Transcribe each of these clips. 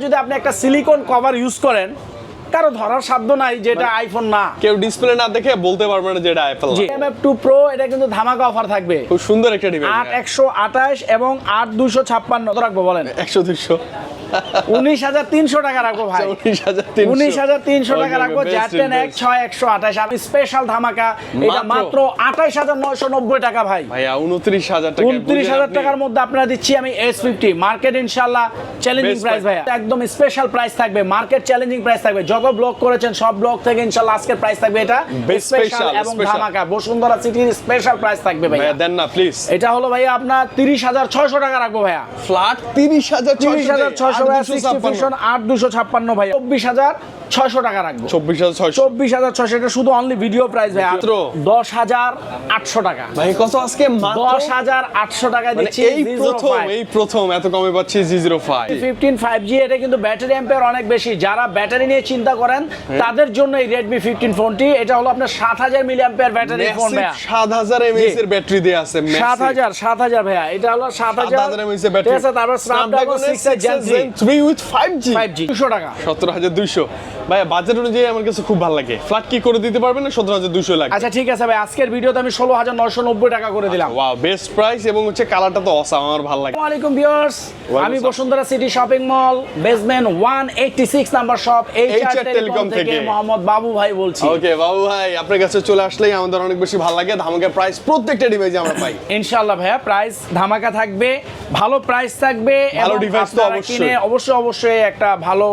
যদি আপনি একটা সিলিকন কভার ইউজ করেন কারও ধরার সাধ্য নাই যে এটা আইফোন না। কেউ ডিসপ্লে না দেখে বলতে পারবে না যে এটা অ্যাপেল জি। এমএফ টু প্রো এটা কিন্তু ধামাকা অফার থাকবে। খুব সুন্দর একটা ডিভাইস আট একশো আঠাশ এবং আট দুশো ছাপ্পান্ন। রাখব বলেন? একশো দুশো। উনিশ হাজার তিনশো টাকা রাখব ভাই। উনিশ হাজার তিনশো। টাকা রাখব। জ্যাটেন এক ছয় একশো আঠাশ। আমি স্পেশাল ধামাকা। এটা মাত্র? আঠাইশ হাজার নয়শো নব্বই টাকা ভাই। ভাইয়া উনত্রিশ হাজার টাকা উনত্রিশ হাজার টাকার মধ্যে আপনারা দিচ্ছি আমি এস ফিফটি মার্কেট ইনশাল্লাহ চ্যালেঞ্জিং প্রাইস। ভাইয়া। একদম স্পেশাল প্রাইস থাকবে। মার্কেট চ্যালেঞ্জিং প্রাইস থাকবে। যত ব্লক করেছেন সব ব্লক থেকে ইনশাল্লাহ আজকের প্রাইস থাকবে এটা। স্পেশাল এবং ধামাকা বসুন্ধরা সিটির স্পেশাল প্রাইস থাকবে ভাইয়া। দেন না প্লিজ এটা হলো ভাইয়া আপনার তিরিশ হাজার ছয়শো টাকা রাখব ভাইয়া। ফ্ল্যাট ভাই চব্বিশ হাজার ছয়শো টাকা রাখব। চব্বিশ হাজার ছয়শো। চব্বিশ হাজার ছয়শো এটা শুধু অনলি ভিডিও প্রাইস ভাই মাত্র? দশ হাজার আটশো টাকা। ভাই কত আজকে? দশ হাজার আটশো টাকা মানে দিচ্ছি এই প্রথম এই প্রথম এত কমে পাচ্ছি G zero five fifteen five G এটা কিন্তু ব্যাটারি অ্যাম্পের অনেক বেশি। যারা ব্যাটারি নিয়ে চিন্তা করেন হ্যাঁ। তাদের জন্য এই রেডমি ফিফটিন ফোনটি এটা হলো আপনার সাত হাজার মিলি অ্যাম্পের ব্যাটারি ফোন ভাইয়া। সাত হাজার এমএএস এর ব্যাটারি দিয়ে আছে সাত হাজার সাত হাজার ভাইয়া। এটা হলো সাত হাজার। 7000 mAh এর ব্যাটারি আছে তারপর six gen three 3 with 5G five G দুশো টাকা। সতেরো হাজার দুইশো। ভাই বাজেট অনুযায়ী আমার কাছে খুব ভালো লাগে। ফ্ল্যাট কি করে দিতে পারবেন না সতেরো হাজার দুইশো লাগে আচ্ছা ঠিক আছে ভাই। আজকের ভিডিওতে আমি ষোলো হাজার নয়শো নব্বই টাকা করে দিলাম। ওয়াও বেস্ট প্রাইস এবং হচ্ছে কালারটা তো অসাম আমার ভালো লাগে। আসসালামাইকুম ভিউয়ার্স আমি Bashundhara city shopping mall basement one eighty six number shop H R telecom থেকে। মোহাম্মদ বাবু ভাই বলছি। ওকে বাবু ভাই আপনার কাছে চলে আসলেই আমাদের অনেক বেশি ভালো লাগে। ধামাকা প্রাইস প্রত্যেকটা ডিভাইসে আমরা পাই। ইনশাআল্লাহ ভাইয়া প্রাইস ধামাকা থাকবে ভালো প্রাইস থাকবে ভালো ডিভাইস তো অবশ্যই অবশ্যই একটা ভালো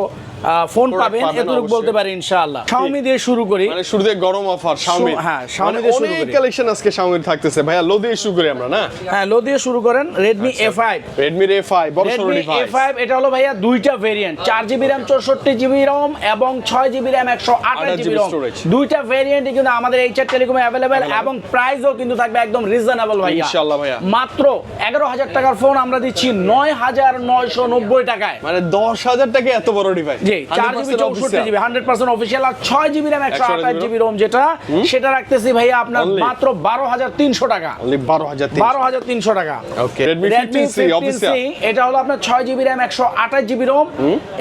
ফোন পাবেন এতটুকু বলতে পারি ইনশাআল্লাহ। শাওমি দিয়ে শুরু করি। মানে শুরুতে গরম অফার Xiaomi হ্যাঁ, Xiaomi মানে দিয়ে শুরু অনেক করি। কালেকশন আজকে Xiaomi থাকতেছে। ভাইয়া লো দিয়ে শুরু করি আমরা না? হ্যাঁ লো দিয়ে শুরু করেন রেডমি আচ্ছা। এ ফাইভ Redmi A5 বড় সরো ডিভাইস ফাইভ এটা হলো ভাইয়া দুইটা ভেরিয়েন্ট চার জিবি র্যাম চৌষট্টি জিবি রম এবং ছয় জিবি র্যাম একশো আঠাশ 28 জিবি GB রম দুইটা ভেরিয়েন্টই কিন্তু আমাদের এইচআর টেলিকমে অ্যাভেলেবেল এবং প্রাইসও কিন্তু থাকবে একদম রিজনেবল ভাইয়া। ইনশাআল্লাহ ভাইয়া। মাত্র এগারো হাজার টাকার ফোন আমরা দিচ্ছি নয় হাজার নয়শো নব্বই টাকায়। মানে দশ হাজার টাকা এত বড় ডিভাইস জি চার জিবি চৌষট্টি জিবি হান্ড্রেড পার্সেন্ট অফিসিয়াল আর ছয় জিবি র্যাম একশো আঠাশ জিবি রোম যেটা সেটা রাখতেছি ভাইয়া আপনার মাত্র বারো হাজার তিনশো টাকা। বারো হাজার বারো হাজার তিনশো টাকা। Okay Redmi Redmi C fifteen official C এটা হলো আপনার ছয় জিবি র্যাম একশো আঠাশ জিবি রোম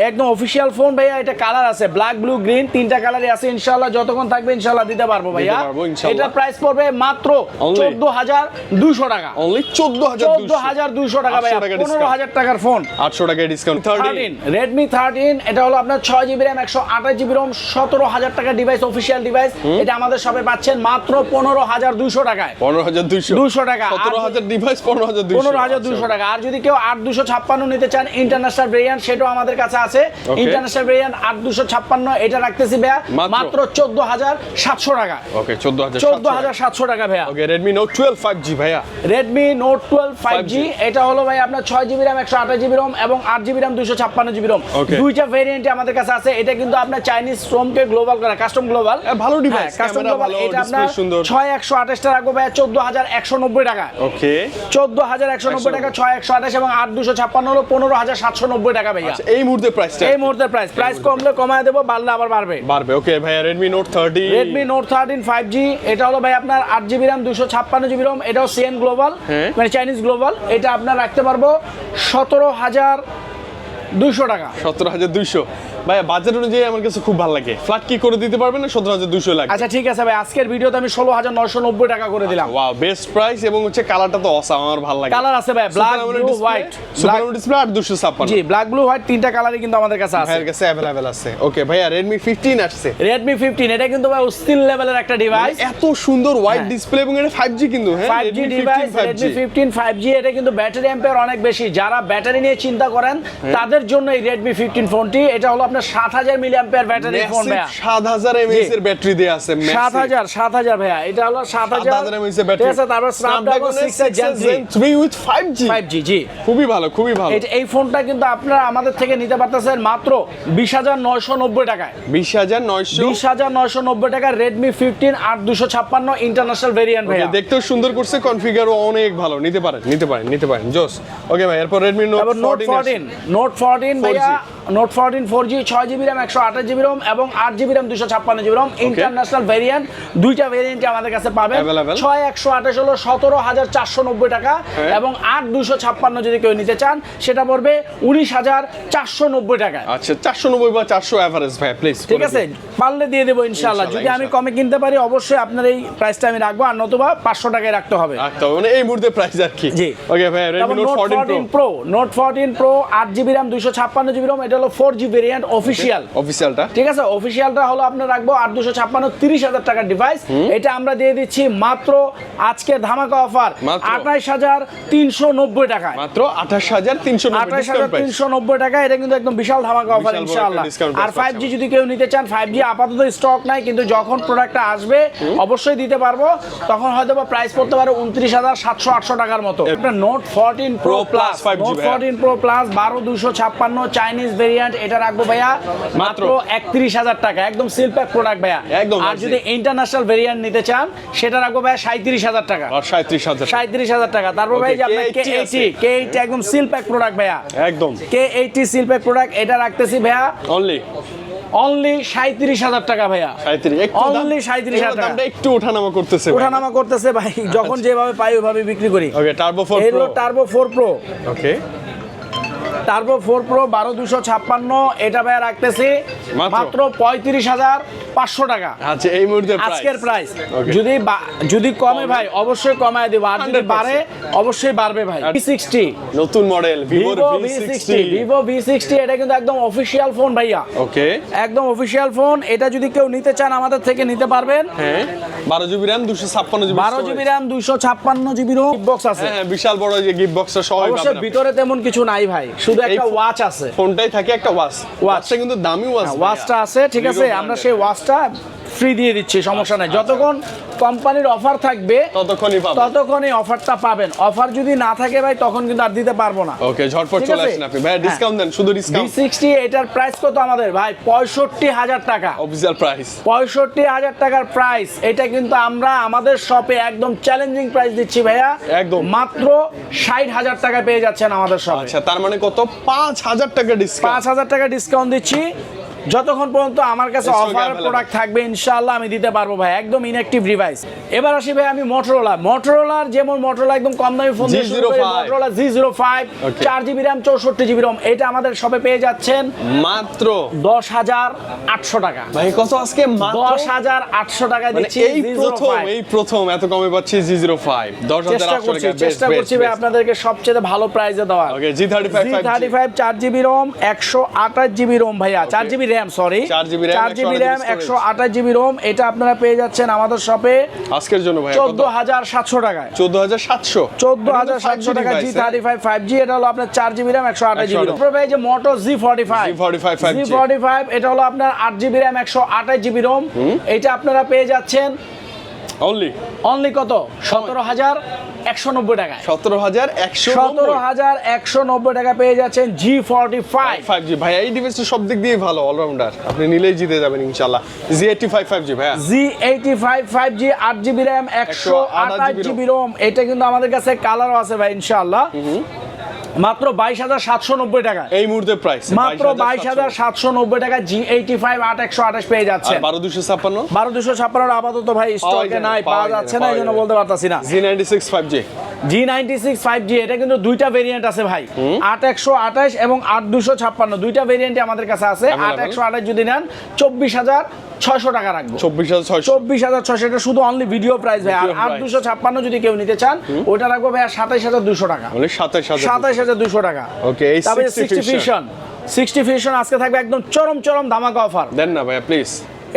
একদম অফিসিয়াল ফোন ভাইয়া এটা কালার আছে ব্ল্যাক ব্লু গ্রিন তিনটা কালারই আছে ইনশাল্লাহ যতক্ষণ থাকবে ইনশাল্লাহ দিতে পারব ভাইয়া। এটা প্রাইস পড়বে মাত্র চোদ্দ হাজার দুশো টাকা। অনলি চোদ্দ হাজার চোদ্দ হাজার টাকা ভাইয়া টাকা পনেরো হাজার টাকার ফোন আটশো টাকা discount thirteen thirteen Redmi thirteen এটা হলো আপনার ছয় জিবি র্যাম একশো আঠাশ জিবি রোম সতেরো হাজার টাকা ডিভাইস অফিসিয়াল ডিভাইস এটা আমাদের সবে পাচ্ছেন মাত্র পনেরো হাজার দুইশো টাকায়। পনেরো হাজার দুইশো? 200 টাকা। সতেরো হাজার ডিভাইস পনেরো হাজার পনেরো হাজার দুইশো টাকা। আর যদি কেউ আট দুশো ছাপ্পান্ন নিতে চান ইন্টারন্যাশনাল ভেরিয়েন্ট সেটাও আমাদের কাছে আছে। ইন্টারন্যাশনাল ভেরিয়েন্ট আট দুশো ছাপ্পান্ন এটা রাখতেছি ভাইয়া মাত্র? মাত্র চোদ্দ হাজার সাতশো টাকা। ওকে চোদ্দ হাজার চোদ্দ হাজার সাতশো টাকা ভাইয়া। Okay Redmi note twelve five G ভাইয়া। Redmi note twelve five G এটা হলো ভাই আপনার ছয় জিবি র্যাম একশো আঠাশ জিবি রোম এবং আট জিবি র্যাম দুশো ছাপ্পান্ন জিবি রোম দুইটা ভেরিয়েন্টে আমাদের কাছে আছে এটা কিন্তু আপনার চাইনিজ রোমকে গ্লোবাল করা কাস্টম গ্লোবাল ভালো device, কাস্টম গ্লোবাল এটা আপনার সুন্দর। ছয় একশো আঠাশটা রাখব ভাইয়া চোদ্দ হাজার একশো নব্বই টাকা। ওকে। চোদ্দ হাজার একশো নব্বই টাকা ছয় একশো আঠাশ এবং আট দুশো ছাপ্পান্ন হলো পনেরো হাজার সাতশো নব্বই টাকা ভাইয়া। আচ্ছা এই মুহূর্তে প্রাইসটা এই মুহূর্তে প্রাইস প্রাইস কমলে কমায় দেবো বাড়লে আবার বাড়বে। বাড়বে ওকে ভাইয়া Redmi note thirty Redmi note thirteen five G এটা হলো ভাই আপনার আট জিবি র্যাম দুশো ছাপ্পান্ন জিবি রোম এটাও সিএন গ্লোবাল হ্যাঁ। মানে চাইনিজ গ্লোবাল এটা আপনার রাখতে পারব সতেরো হাজার দুশো টাকা। সতেরো হাজার দুইশো। ভাইয়া বাজেট অনুযায়ী আমার কাছে খুব ভালো লাগে। ফ্ল্যাট কি করে দিতে পারবেন না সতেরো হাজার দুইশো লাগে আচ্ছা ঠিক আছে ভাই আজকের ভিডিওতে আমি ষোলো হাজার নয়শো নব্বই টাকা করে দিলাম। ওয়াও বেস্ট প্রাইস এবং হচ্ছে কালারটা তো অসাম আমার ভালো লাগে। কালার আছে ভাই black blue white super display আর দুশো ছাপ্পান্ন। জি ব্ল্যাক ব্লু হোয়াইট তিনটা কালারই কিন্তু আমাদের কাছে আছে। ভাইয়ের কাছে অ্যাভেলেবেল আছে। ওকে ভাইয়া রেডমি ফিফটিন আসছে। রেডমি ফিফটিন এটা কিন্তু ভাই স্টিল লেভেলের একটা ডিভাইস এত সুন্দর হোয়াইট হ্যাঁ। ডিসপ্লে এবং এটা ফাইভ জি কিন্তু হ্যাঁ? Five G device 5G Redmi fifteen five G এটা কিন্তু ব্যাটারি অ্যাম্পের অনেক বেশি। যারা ব্যাটারি নিয়ে চিন্তা করেন হ্যাঁ। তাদের জন্য এই রেডমি ফিফটিন ফোনটি এটা হলো আপনার সাত হাজার মিলি অ্যাম্পের ব্যাটারি ফোন ভাইয়া। সাত হাজার এমএএস এর ব্যাটারি দিয়ে আছে সাত হাজার সাত হাজার ভাইয়া। এটা হলো সাত হাজার। 7000 mAh এর ব্যাটারি আছে তারপর Snapdragon gen 3 with 5G five G জি। খুবই ভালো খুবই ভালো। এটা- এই ফোনটা কিন্তু আপনারা আমাদের থেকে নিতে পারতেছেন মাত্র বিশ হাজার নয়শো নব্বই টাকায়। বিশ হাজার নয়শো বিশ হাজার নয়শো নব্বই টাকা রেডমি ফিফটিন আট দুশো ছাপ্পান্ন ইন্টারন্যাশনাল ভেরিয়েন্ট ভাইয়া। দেখতেও সুন্দর করছে কনফিগারও অনেক ভালো। নিতে পারেন নিতে পারেন নিতে পারেন। জোস ওকে ভাই এরপর রেডমি নোট তারপর নোট 14 ফোরটিন নোট ফোরটিন ভাইয়া। 4G note fourteen four G ছয় জিবি র্যাম একশো আঠাশ জিবি রোম এবং আট জিবি র্যাম দুশো ছাপ্পান্ন জিবি রোম ইন্টারন্যাশনাল ভেরিয়েন্ট দুইটা ভেরিয়েন্টে আমাদের কাছে পাবেন। ছয় একশো আঠাশ হলো সতেরো হাজার চারশো নব্বই টাকা। এবং আট দুশো ছাপ্পান্ন যদি কেউ নিতে চান সেটা পড়বে উনিশ হাজার চারশো নব্বই টাকায়। আচ্ছা চারশো নব্বই বা চারশো অ্যাভারেজ ভাই প্লিজ ঠিক আছে? পারলে দিয়ে দেবো ইনশাল্লাহ যদি আমি কমে কিনতে পারি অবশ্যই আপনার এই প্রাইসটা আমি রাখব। আর নতুবা পাঁচশো টাকায় রাখতে হবে। মানে এই মুহূর্তে প্রাইস আর কি। জি। ওকে ভাই note fourteen pro note fourteen pro আট জিবি র্যাম দুশো ছাপ্পান্ন জিবি রোম এটা হলো ফোর জি ভেরিয়েন্ট অফিসিয়াল অফিসিয়ালটা ঠিক আছে? অফিসিয়ালটা হলো আপনার রাখব আট দুশো ছাপ্পান্ন তিরিশ হাজার টাকার ডিভাইস এটা আমরা দিয়ে দিচ্ছি মাত্র আজকের ধামাকা অফার? আঠাইশ হাজার তিনশো নব্বই টাকায়। মাত্র আঠাশ হাজার তিনশো আঠাশ হাজার তিনশো নব্বই টাকা এটা কিন্তু একদম বিশাল ধামাকা অফার ইনশাআল্লাহ। আর ফাইভ জি যদি কেউ নিতে চান ফাইভ জি আপাতত স্টক নাই কিন্তু যখন প্রোডাক্টটা আসবে অবশ্যই দিতে পারব। তখন হয়তো বা প্রাইস পড়তে পারে উনত্রিশ হাজার সাতশো আটশো টাকার মতো। আপনার note fourteen pro plus 5G note fourteen pro plus বারো দুশো ছাপ্পান্ন চাইনিজ ভেরিয়েন্ট এটা রাখব ভাইয়া। মাত্র একত্রিশ হাজার টাকা। একদম সিল প্যাক প্রোডাক্ট ভাইয়া। একদম আর যদি ইন্টারন্যাশনাল ভেরিয়েন্ট নিতে চান সেটা রাখব ভাইয়া সাঁত্রিশ হাজার টাকা। আর সাঁত্রিশ হাজার সাঁত্রিশ হাজার টাকা। তারপর ভাই আপনার কে K80 এইটি কে এইটি একদম সিল প্যাক প্রোডাক্ট ভাইয়া। একদম। K eighty seal pack product এটা রাখতেছি ভাইয়া। অনলি অনলি সাঁত্রিশ হাজার টাকা ভাইয়া। সাঁত্রিশ Only 37,000 এগুলোর দামটা একটু ওঠানামা করতেছে ওঠানামা করতেছে ভাই। যখন যেভাবে পাই ওইভাবে বিক্রি করি। Okay turbo four turbo four pro okay turbo four pro বারো দুশো ছাপ্পান্ন এটা ভাইয়া রাখতেছি মাত্র? পঁয়ত্রিশ হাজার পাঁচশো টাকা। আচ্ছা এই মুহূর্তে আজকের প্রাইস যদি যদি কমে ভাই অবশ্যই কমায় দিব। আর যদি বাড়ে অবশ্যই বাড়বে ভাই। আর- সিক্সটি নতুন model Vivo V V sixty Vivo V sixty এটা কিন্তু একদম অফিসিয়াল ফোন ভাইয়া। ওকে একদম অফিসিয়াল ফোন এটা যদি কেউ নিতে চান আমাদের থেকে নিতে পারবেন। হ্যাঁ। বারো জিবি র্যাম দুশো ছাপ্পান্ন জিবি বারো জিবি র্যাম দুইশো ছাপ্পান্ন জিবি বক্স আছে। হ্যাঁ হ্যাঁ, বিশাল বড় যে গিফট বক্সটা আপনি। ভিতরে তেমন কিছু নাই ভাই। শুধু একটা ওয়াচ আছে। ফোনটাই থাকে একটা ওয়াচ ওয়াচটা কিন্তু দামি ওয়াচ ওয়াচটা আছে ঠিক আছে? আমরা সেই ওয়াচটা ফ্রি দিয়ে দিচ্ছি সমস্যা নাই। যতক্ষণ কোম্পানির অফার থাকবে ততক্ষণই পাবেন। ততক্ষণ এই অফারটা পাবেন। অফার যদি না থাকে ভাই তখন কিন্তু আর দিতে পারব না। ওকে ঝটপট চলে আসেন আপনি। ভাই হ্যাঁ। ডিসকাউন্ট দেন শুধু ডিসকাউন্ট সিক্সটি এটার প্রাইস কত আমাদের? ভাই পঁয়ষট্টি হাজার টাকা। অফিসিয়াল প্রাইস পঁয়ষট্টি হাজার টাকার প্রাইস এটা কিন্তু আমরা আমাদের শপে একদম চ্যালেঞ্জিং প্রাইস দিচ্ছি ভাইয়া। একদম। মাত্র ষাট হাজার টাকা পেয়ে যাচ্ছেন আমাদের শপে আচ্ছা তার মানে কত? পাঁচ হাজার টাকা পাঁচ ডিসকাউন্ট হাজার টাকা ডিসকাউন্ট দিচ্ছি। যতক্ষণ পর্যন্ত আমার কাছে অফার প্রোডাক্ট থাকবে ইনশাআল্লাহ আমি দিতে পারব ভাই। একদম ইনঅ্যাক্টিভ ডিভাইস এবার আসি ভাই আমি মোটরোলা মোটরোলার যেমন মোটরোলা একদম কম দামি ফোন দিয়ে শুরু করি G05 Motorola G zero five চার জিবি র্যাম চৌষট্টি জিবি রম এটা আমাদের শপে পেয়ে যাচ্ছেন মাত্র দশ হাজার আটশো টাকা। ভাই কত আজকে? দশ হাজার আটশো টাকা মানে দিচ্ছি এই প্রথম এই প্রথম এত কমে পাচ্ছি জি জিরো ফাইভ দশ হাজার চেষ্টা আটশো করছি টাকা চেষ্টা করছি ভাই আপনাদেরকে সবচেয়ে ভালো প্রাইসে ফাইভ জি থার্টি ফাইভ চার জিবি রোম একশো আঠাশ জিবি রোম ভাইয়া। চার জিবি র্যাম সরি 4 RAM, চার জিবি 128 র্যাম। একশো আঠাশ জিবি রোম এটা আপনারা পেয়ে যাচ্ছেন আমাদের শপে আজকের জন্য ভাই চোদ্দ হাজার সাতশো টাকায়। চোদ্দ হাজার সাতশো। চোদ্দ হাজার সাতশো টাকা G thirty five five G এটা হলো আপনার চার জিবি র্যাম একশো আঠাশ জিবি রোম ভাই যে Moto G forty five G45 5G G forty five এটা হলো আপনার আট জিবি র্যাম একশো আঠাশ জিবি রোম এটা আপনারা পেয়ে যাচ্ছেন অনলি অনলি কত? সতেরো হাজার একশো নব্বই টাকা সতেরো হাজার একশো সতেরো হাজার একশো নব্বই টাকা পেয়ে যাচ্ছেন G forty five five G ভাই এই ডিভাইসটা সব দিক দিয়ে ভালো অলরাউন্ডার আপনি নিলেই জিতে যাবেন ইনশাল্লাহ G eighty five five G ভাইয়া। জি এইটি ফাইভ ফাইভ জি আট জিবি র্যাম একশো আঠাশ জিবি রোম এটা কিন্তু আমাদের কাছে কালারও আছে ভাই ইনশাআল্লাহ। মাত্র বাইশ হাজার সাতশো নব্বই টাকা। এই মুহূর্তে প্রাইস মাত্র বাইশ হাজার সাতশো নব্বই টাকা জি এইটি ফাইভ আট একশো আঠাশ পেয়ে যাচ্ছে বারো দুশো ছাপ্পান্ন? বারো দুশো ছাপ্পান্ন আপাতত ভাই স্টকে নাই পাওয়া যাচ্ছে না এই জন্য বলতে পারতাছি না। G ninety six five G G ninety six five G এটা কিন্তু দুইটা ভেরিয়েন্ট আছে ভাই। আট একশো আঠাশ এবং আট দুশো ছাপ্পান্ন। দুইটা ভেরিয়েন্টই আমাদের কাছে আছে। আট একশো আঠাশ যদি নেন চব্বিশ হাজার ছয়শো টাকা রাখব। চব্বিশ হাজার ছয়শো। চব্বিশ হাজার ছয়শো এটা শুধু অনলি ভিডিও প্রাইস ভাই। আর আট দুশো ছাপ্পান্ন যদি কেউ নিতে চান ওইটা রাখব ভাই সাতাইশ হাজার দুশো টাকা। মানে সাতাইশ হাজার দুশো টাকা। ওকে এই 60 সিক্সটি ফিশন সিক্সটি ফিশন আজকে থাকবে একদম চরম চরম ধামাকা অফার দেন না ভাইয়া প্লিজ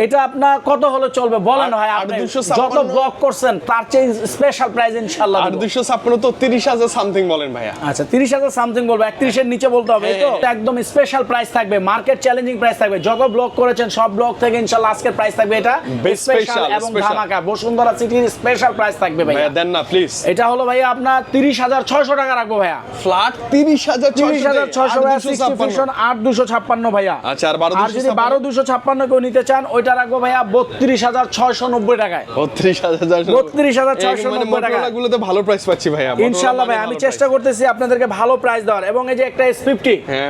এটা আপনার কত হলে চলবে? বলেন ভাই আপনি। 256 যত ব্লক করছেন তার চেয়ে স্পেশাল প্রাইস ইনশাল্লাহ আর দেবো। দুশো ছাপ্পান্ন তো তিরিশ হাজার সামথিং বলেন ভাইয়া। আচ্ছা তিরিশ হাজার সামথিং বলব একত্রিশের নিচে বলতে হবে তো? হ্যাঁ। একদম স্পেশাল প্রাইস থাকবে মার্কেট চ্যালেঞ্জিং প্রাইস থাকবে। যত ব্লক করেছেন সব ব্লক থেকে ইনশাল্লাহ আজকের প্রাইস থাকবে এটা স্পেশাল এবং ধামাকা। বসুন্ধরা সিটির স্পেশাল প্রাইস থাকবে ভাইয়া। দেন না প্লিজ এটা হলো ভাইয়া আপনার তিরিশ হাজার ছয়শো টাকা রাখব ভাইয়া। ফ্ল্যাট তিরিশ হাজার তিরিশ হাজার ছয়শো ভাইয়া সিক্সটি ফিশন আট দুশো ছাপ্পান্ন ভাইয়া। আচ্ছা, আর 12 আর যদি 256 বারো দুশো ছাপ্পান্ন কেউ নিতে চান ওইটা রাখব ভাইয়া বত্রিশ হাজার ছয়শো নব্বই টাকায়। বত্রিশ হাজার চারশো 32,690 টাকায়। মানে গুলোতে ভালো প্রাইস পাচ্ছি ভাইয়া ইনশাল্লাহ ভাই আমি চেষ্টা করতেছি আপনাদেরকে ভালো প্রাইস দেওয়ার। এবং এই যে একটা এস ফিফটি হ্যাঁ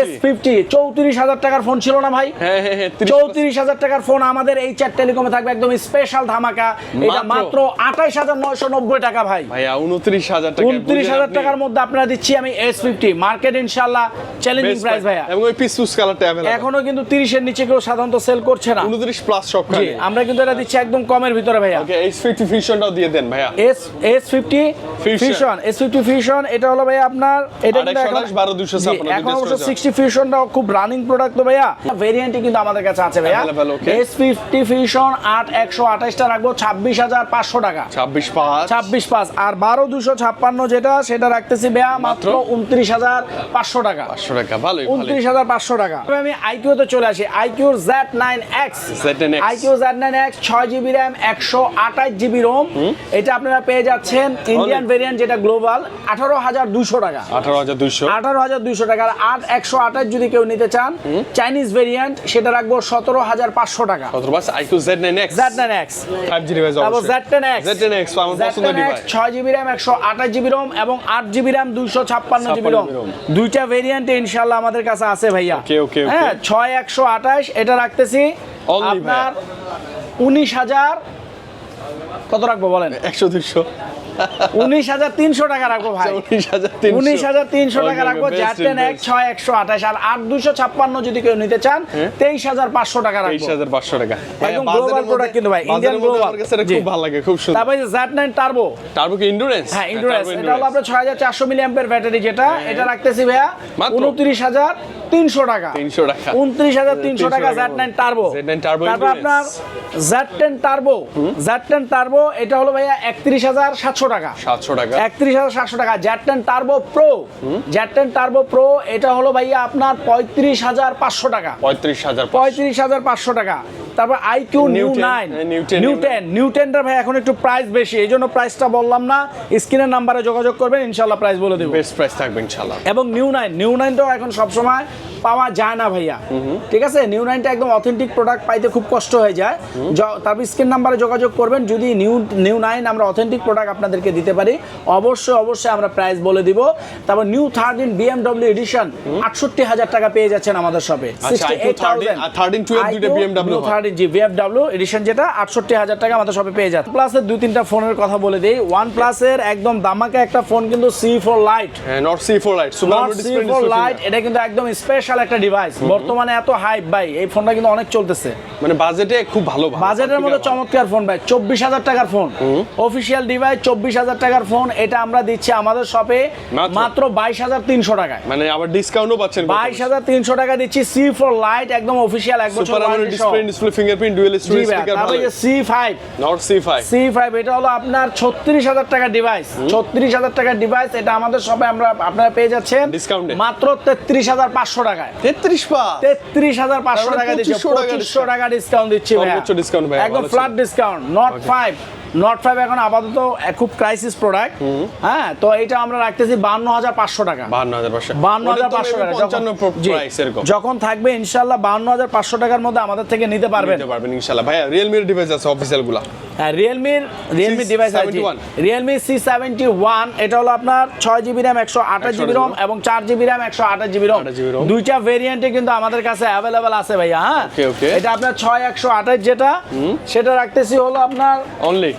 এস ফিফটি চৌত্রিশ হাজার টাকার ফোন ছিল না ভাই? হ্যাঁ হ্যাঁ হ্যাঁ 30 চৌত্রিশ হাজার টাকার ফোন আমাদের এই চার টেলিকমে থাকবে একদম স্পেশাল ধামাকা। এটা মাত্র? আঠাইশ হাজার নয়শো নব্বই টাকা ভাই। ভাইয়া উনত্রিশ হাজার টাকা উনত্রিশ হাজার টাকার মধ্যে আপনারা দিচ্ছি আমি এস ফিফটি মার্কেট ইনশাল্লাহ চ্যালেঞ্জিং প্রাইস ভাইয়া। এবং ওই পিস কালারটা এখনও কিন্তু তিরিশের নিচে কেউ সাধারণত সেল করছে না। উনত্রিশ প্লাস সব জি আমরা কিন্তু এটা দিচ্ছি একদম কমের ভিতরে ভাইয়া। ওকে এস ফিফটি ফিউশনটাও দিয়ে দেন ভাইয়া। Fifty Fusion। Fusion S fifty fusion এটা হলো ভাই আপনার এটা কিন্তু 28, এখন 12, 256 জি, এখন অবশ্য রয়েছে। সিক্সটি ফিউশনটাও খুব রানিং প্রোডাক্ট তো ভাইয়া। ভেরিয়েন্টই কিন্তু আমাদের কাছে আছে ভাইয়া। Available, okay. S fifty fusion আট একশো আঠাশটা রাখব ছাব্বিশ হাজার পাঁচশো টাকা। ছাব্বিশ পাঁচ। ছাব্বিশ পাঁচ। আর বারো দুশো ছাপ্পান্ন যেটা সেটা রাখতেছি ভাইয়া মাত্র? উনত্রিশ হাজার পাঁচশো টাকা। পাঁচশো টাকা ভালোই ভালোই। উনত্রিশ হাজার পাঁচশো টাকা। তবে আমি আইকিউ তে চলে আসি। IQOO Z nine X iQOO Z nine X ছয় জিবি র্যাম একশো আঠাশ জিবি রোম এটা আপনারা পেয়ে যাচ্ছেন ইন্ডিয়ান ভেরিয়েন্ট যেটা গ্লোবাল আঠারো হাজার দুশো টাকা। আঠারো হাজার দুইশো। আঠারো হাজার আট একশো আঠাশ যদি কেউ নিতে চান চাইনিজ ভেরিয়েন্ট সেটা রাখব সতেরো হাজার পাঁচশো টাকা। IQOO Z nine X Z nine X five G তারপর Z ten X Z ten X আমার ছয় জিবি র্যাম একশো আঠাশ জিবি রোম এবং আট জিবি র্যাম দুইশো ছাপ্পান্ন জিবি রোম দুইটা ভেরিয়েন্ট ইনশাল্লাহ আমাদের কাছে আছে ভাইয়া. হ্যাঁ ছয় একশো আঠাশ এটা রাখতেছি। আপনার উনিশ হাজার কত রাখব বলেন? একশো দুইশো। উনিশ হাজার তিনশো টাকা রাখব ভাই। উনিশ হাজার তিনশো। উনিশ হাজার তিনশো টাকা রাখব জ্যাটেন এক ছয় একশো আঠাশ আর আট দুশো ছাপ্পান্ন যদি কেউ নিতে চান তেইশ হাজার পাঁচশো টাকা তেইশ রাখব হাজার পাঁচশো টাকা। একদম product মধ্যে- কিন্তু ভাই, এটা জি। খুব ভালো লাগে খুব সুন্দর। তারপরে জ্যাট নাইন টার্বো টার্বো কি ইন্ডুরেন্স হ্যাঁ ইন্ডোরেন্স এটা হলো আপনার ছয় হাজার চারশো মিলি অ্যাম্পের ব্যাটারি যেটা এটা রাখতেছি ভাইয়া উনত্রিশ হাজার তিনশো টাকা। তিনশো টাকা। উনত্রিশ হাজার তিনশো টাকা জ্যাট নাইন টার্বো Z9 তারপর আপনার Z ten turbo Z ten turbo এটা হলো ভাইয়া একত্রিশ হাজার সাতশো টাকা। সাতশো টাকা। একত্রিশ হাজার সাতশো টাকা। Z ten turbo pro Z ten turbo pro এটা হলো ভাইয়া আপনার পঁয়ত্রিশ হাজার পাঁচশো টাকা। পঁয়ত্রিশ হাজার পঁয়ত্রিশ হাজার পাঁচশো টাকা। তারপর iQOO Neo nine New 10, Neo ten Neo ভাই এখন একটু প্রাইস বেশি। এই জন্য প্রাইসটা বললাম না। স্ক্রিনের নাম্বারে যোগাযোগ করবেন ইনশাল্লাহ প্রাইস বলে দেবো। বেস্ট প্রাইস থাকবে ইনশাল্লাহ এবং নিউ নাইন নিউ নাইনটাও এখন সবসময় পাওয়া যায় না ভাইয়া। ঠিক আছে? নিউ নাইনটা একদম অথেন্টিক প্রোডাক্ট পাইতে খুব কষ্ট হয়ে যায়। তারপর স্ক্রিন নাম্বারে যোগাযোগ করবেন। যদি নিউ নিউ নাইন আমরা অথেন্টিক প্রোডাক্ট আপনাদেরকে দিতে পারি অবশ্যই অবশ্যই আমরা প্রাইস বলে দিব। তারপর নিউ থার্টিন বিএমডব্লিউ এডিশন আটষট্টি হাজার টাকা পেয়ে যাচ্ছেন আমাদের শপে আচ্ছা, IQ 13 আর 13 12 দুইটা BMW। Thirteen G BMW edition যেটা আটষট্টি হাজার টাকা আমাদের শপে পেয়ে যাচ্ছে। প্লাসের দুই তিনটা ফোনের কথা বলে দিই। ওয়ান প্লাসের একদম দামাকা একটা ফোন কিন্তু C four lite not C four lite super C four lite এটা কিন্তু একদম স্পেশাল একটা ডিভাইস বর্তমানে এত হাইপ ভাই এই ফোনটা কিন্তু অনেক চলতেছে। মানে বাজেটে খুব ভালো। বাজেটের মধ্যে চমৎকার ফোন ভাই চব্বিশ হাজার টাকার ফোন অফিসিয়াল ডিভাইস চব্বিশ হাজার টাকার ফোন এটা আমরা দিচ্ছি আমাদের শপে মাত্র? বাইশ হাজার তিনশো টাকায়। মানে আবার ডিসকাউন্টও পাচ্ছেন বাইশ হাজার তিনশো টাকা দিচ্ছি সি ফোর লাইট একদম অফিসিয়াল এক বছর। Display fingerprint dual storage C five not C five C five এটা হলো আপনার ছত্রিশ হাজার টাকার ডিভাইস ছত্রিশ হাজার টাকার ডিভাইস এটা আমাদের শপে আমরা আপনারা পেয়ে যাচ্ছেন এ? মাত্র তেত্রিশ হাজার পাঁচশো টাকায়। তেত্রিশ পা। তেত্রিশ হাজার পাঁচশো টাকা দিচ্ছি পঁচিশশো টাকা ডিসকাউন্ট দিচ্ছি ডিসকাউন্ট একদম flat discount not five not five এখন আপাতত খুব ক্রাইসিস প্রোডাক্ট হ্যাঁ তো এটা আমরা রাখতেছি বান্ন হাজার পাঁচশো টাকা। বাহান্ন হাজার পাঁচশো। বান্ন হাজার পাঁচশো টাকা যখন- থাকবে ইনশাল্লাহ বান্ন হাজার পাঁচশো টাকার মধ্যে আমাদের থেকে নিতে পারবেন। নিতে পারবেন ইনশাল্লাহ ভাইয়া রিয়েলমির ডিভাইস আছে অফিসিয়ালগুলা। হ্যাঁ রিয়েলমির রিয়েলমি ডিভাইস আছে রিয়েলমি সি সেভেন্টি ওয়ান এটা হলো আপনার ছয় জিবি র্যাম একশো আঠাশ জিবি রোম এবং চার জিবি র্যাম একশো আঠাশ জিবি রোম 28 GB ROM। দুইটা ভেরিয়েন্টে কিন্তু আমাদের কাছে অ্যাভেলেবেল আছে ভাইয়া হ্যাঁ. এটা আপনার ছয় একশো আঠাশ যেটা সেটা রাখতেছি হলো আপনার অনলি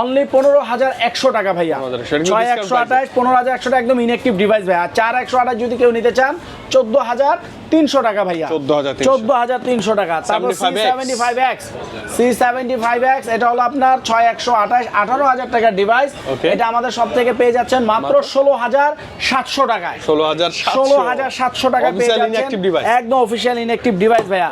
অনলি পনেরো হাজার একশো টাকা ভাইয়া। 15,000 ছয় একশো আঠাশ পনেরো হাজার একশো টাকা একদম ইনএক্টিভ ডিভাইস ভাইয়া। আর চার একশো আঠাশ যদি কেউ নিতে চান চোদ্দ হাজার তিনশো টাকা ভাইয়া। চোদ্দ হাজার তিনশো। টাকা। তারপর C seventy five X. C seventy five X এটা হলো আপনার ছয় একশো আঠাশ আঠারো হাজার টাকার ডিভাইস এটা আমাদের সব থেকে পেয়ে যাচ্ছেন মাত্র ষোলো হাজার সাতশো টাকায়। ষোলো হাজার ষোলো হাজার সাতশো টাকা পেয়ে যাচ্ছেন একদম অফিসিয়াল ইনএক্টিভ ডিভাইস ভাইয়া।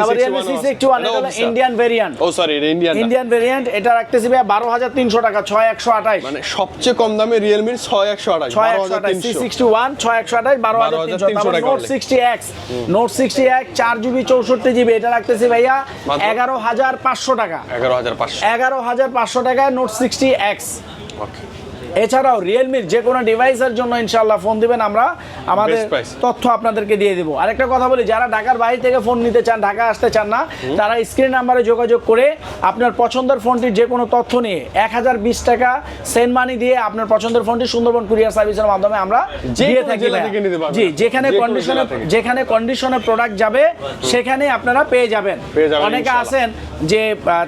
তারপর রিয়েলমি সি সিক্সটি ওয়ান এটা এটা হলো ইন্ডিয়ান ভেরিয়েন্ট ও সরি ইন্ডিয়ান ইন্ডিয়ান ভেরিয়েন্ট এটা রাখতেছি ভাইয়া বারো হাজার তিনশো টাকা ছয় একশো আঠাশ। মানে সবচেয়ে কম দামে রিয়েলমির ছয় একশো আঠাশ ছয় একশো আঠাশ সি সিক্সটি ওয়ান ছয় একশো আঠাশ বারো হাজার তিনশো টাকা Note sixty X Note sixty এক চার জিবি চৌষট্টি জিবি এটা রাখতেছি ভাইয়া। এগারো হাজার পাঁচশো টাকা। এগারো হাজার পাঁচশো। এগারো হাজার পাঁচশো টাকায় নোট সিক্সটি এক্স ওকে এছাড়াও রিয়েলমির যে কোনো ডিভাইসের জন্য ইনশাল্লাহ ফোন দিবেন আমরা আমাদের তথ্য আপনাদেরকে দিয়ে দিব। আরেকটা কথা বলি যারা ঢাকার বাইরে থেকে ফোন নিতে চান ঢাকা আসতে চান না তারা স্ক্রিন নাম্বারে যোগাযোগ করে আপনার পছন্দের ফোনটির যে কোনো তথ্য নিয়ে এক হাজার বিশ টাকা সেন্ড মানি দিয়ে আপনার পছন্দের ফোনটি সুন্দরবন কুরিয়ার সার্ভিসের মাধ্যমে আমরা দিয়ে থাকি। জি যেখানে কন্ডিশনে যেখানে কন্ডিশনে প্রোডাক্ট যাবে সেখানে আপনারা পেয়ে যাবেন। অনেকে। আছেন যে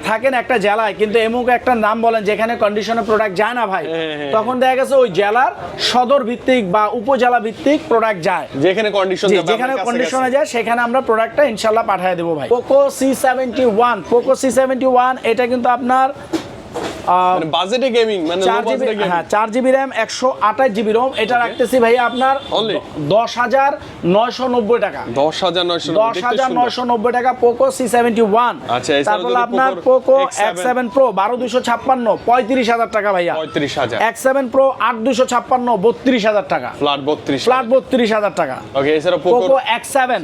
থাকেন একটা জেলায় কিন্তু এমুক একটা নাম বলেন যেখানে কন্ডিশনে প্রোডাক্ট যায় না ভাই। হ্যাঁ, হ্যাঁ। তখন দেখা গেছে ওই জেলার সদর ভিত্তিক বা উপজেলা ভিত্তিক প্রোডাক্ট যায়। যেখানে কন্ডিশন যেখানে কন্ডিশনে যায় সেখানে আমরা প্রোডাক্টটা ইনশাল্লাহ পাঠিয়ে দেবো ভাই। Poco C seventy one Poco C seventy one এটা কিন্তু আপনার বাজেটে গেমিং মানে চার জিবি হ্যাঁ চার জিবি র্যাম একশো আঠাশ জিবি রোম এটা রাখতেছি ভাই আপনার দশ হাজার নয়শো নব্বই টাকা। দশ হাজার নয়শো দশ হাজার নয়শো নব্বই টাকা পোকো সি সেভেন্টি ওয়ান তারপর আপনার পোকো এক্স সেভেন প্রো বারো দুশো ছাপ্পান্ন পঁয়ত্রিশ হাজার টাকা ভাইয়া। পঁয়ত্রিশ হাজার। এক্স সেভেন প্রো আট দুশো ছাপ্পান্ন বত্রিশ হাজার টাকা। ফ্ল্যাট বত্রিশ ফ্ল্যাট বত্রিশ হাজার টাকা। ওকে এছাড়া Poco X seven.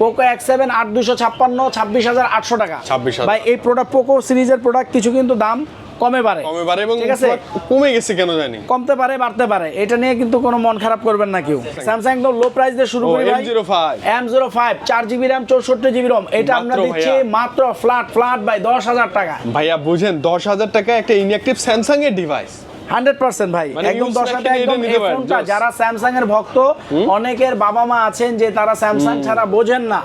Poco X seven আট দুশো ছাপ্পান্ন ছাব্বিশ হাজার আটশো টাকা। 26,000 ভাই এই প্রোডাক্ট পোকো সিরিজের প্রোডাক্ট কিছু কিন্তু দাম কমে পারে কমে পারে এবং ঠিক আছে? কমে গেছে কেন জানি? কমতে পারে বাড়তে পারে। এটা নিয়ে কিন্তু কোনো মন খারাপ করবেন না কেউ। স্যামসাং একদম লো প্রাইস দিয়ে শুরু করি ভাই। M05 এম জিরো ফাইভ চার জিবি র্যাম চৌষট্টি জিবি রম এটা আমরা দিচ্ছি মাত্র ফ্ল্যাট ফ্ল্যাট দশ হাজার টাকা। ভাইয়া বুঝেন দশ হাজার টাকা একটা ইনঅ্যাকটিভ স্যামসাং এর ডিভাইস হান্ড্রেড পার্সেন্ট ভাই মানে একদম দশ একদম এই ফোনটা যারা স্যামসাং এর ভক্ত অনেকের বাবা মা আছেন যে তারা স্যামসাং ছাড়া বোঝেন না।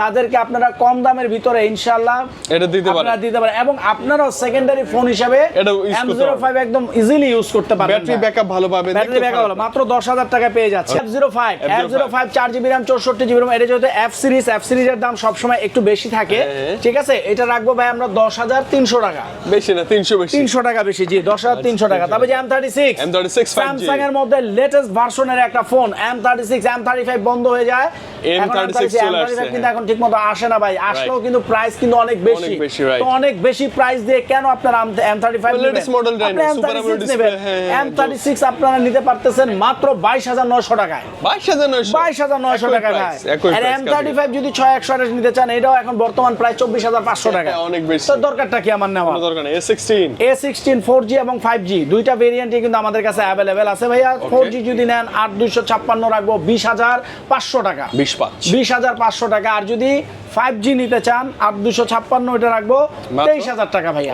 তাদেরকে আপনারা কম দামের ভিতরে ইনশাল্লাহ এটা দিতে পারেন। আপনারা দিতে পারেন। এবং আপনারাও সেকেন্ডারি ফোন হিসাবে এটা use এম করতে জিরো পারবেন। ফাইভ একদম ইজিলি ইউজ করতে পারবেন ব্যাটারি ব্যাকআপ ভালো পাবেন ব্যাটারি ব্যাকআপ ভালো। মাত্র দশ হাজার টাকা পেয়ে যাচ্ছে। F zero five F zero five চার জিবি র্যাম চৌষট্টি জিবি র্যাম এটা যেহেতু এফ সিরিজ এফ সিরিজের দাম সবসময় একটু বেশি থাকে। হ্যাঁ। ঠিক আছে? এটা রাখব ভাই আমরা দশ হাজার তিনশো টাকা। বেশি না তিনশো বেশি। তিনশো টাকা বেশি জি দশ হাজার তিনশো টাকা। তবে যে M thirty six M36 5G Samsung এর মধ্যে লেটেস্ট ভার্সনের একটা phone M thirty six M thirty five বন্ধ হয়ে যায় M36 চলে আসছে, কিন্তু এখন ঠিক মতো আসে না ভাই আসলেও কিন্তু প্রাইস কিন্তু অনেক বেশি. তো অনেক বেশি প্রাইস দিয়ে কেন আপনারা এম থার্টি ফাইভ Latest নেন, Super AMOLED হ্যাঁ, হ্যাঁ, থার্টি সিক্স আপনারা নিতে পারতেছেন মাত্র বাইশ হাজার নয়শো টাকায় বাইশ হাজার নয়শো বাইশ হাজার নয়শো টাকা ভাই আর এম থার্টি ফাইভ যদি ছয় একশো আঠাশ নিতে চান এটাও এখন বর্তমান প্রায় চব্বিশ হাজার পাঁচশো টাকা হ্যাঁ, অনেক বেশি। তো দরকারটা কি আমার নেওয়া দরকার নেই A sixteen A sixteen four G এবং ফাইভ জি দুইটা ভেরিয়েন্টই কিন্তু আমাদের কাছে অ্যাভেলেবেল আছে ভাইয়া। ফোর জি যদি নেন আট দুইশো ছাপ্পান্ন রাখব বিশ হাজার পাঁচশো টাকা। বিশ বিশ হাজার পাঁচশো টাকা। আর যদি ফাইভ জি নিতে চান আট দুশো ছাপ্পান্ন এটা রাখব তেইশ হাজার টাকা ভাইয়া।